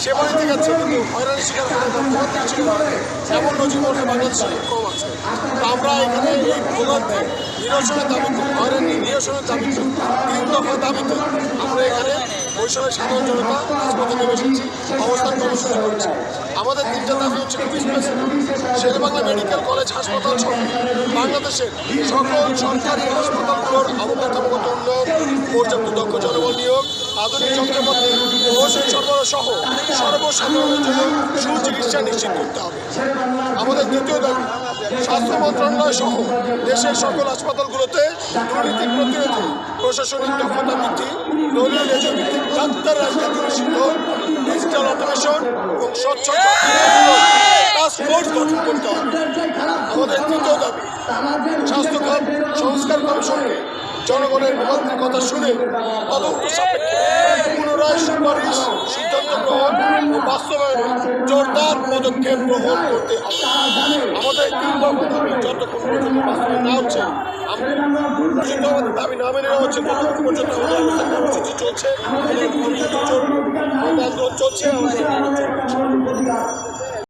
সে এমন নজিবনে বাংলাদেশে খুব কম আছে। আমরা এখানে এই আমরা এখানে বৈষম্যের অবস্থান কর্মসূচি করছি। আমাদের তিনটা দাবি হচ্ছে শেরবাংলা মেডিকেল কলেজ হাসপাতাল সহ বাংলাদেশের সকল সরকারি হাসপাতালগুলোর উন্নয়ন পর্যাপ্ত দক্ষ জনবল নিয়োগ, আধুনিক যন্ত্রপাতি, ওষুধ সরবরাহ সহ সর্বসাধারণের জন্য সুচিকিৎসা নিশ্চিত করতে হবে। আমাদের দ্বিতীয় দাবি, স্বাস্থ্য মন্ত্রণালয় সহ দেশের সকল হাসপাতালগুলোতে দুর্নীতি প্রতিরোধে প্রশাসনিক দক্ষতা বৃদ্ধি দলীয় লেজভিত্তিক ডাক্তার রাজনীতি নিষিদ্ধ, ডিজিটাল অটোমেশন এবং স্বচ্ছ টাস্ক ফোর্স গঠন করতে হবে। আমাদের তৃতীয় দাবি স্বাস্থ্য সংস্কার কমিশনকে জনগণের ভোগান্তির কথা শুনে তদন্ত সাপেক্ষে পুনরায় সুপারিশ, সিদ্ধান্ত গ্রহণ ও বাস্তবায়নে জোরদার পদক্ষেপ গ্রহণ করতে হবে। আমাদের তিন দাবি যতক্ষণ না হচ্ছে দাবি না মেনে হচ্ছে কর্মসূচি চলছে আন্দোলন চলছে, আমাদের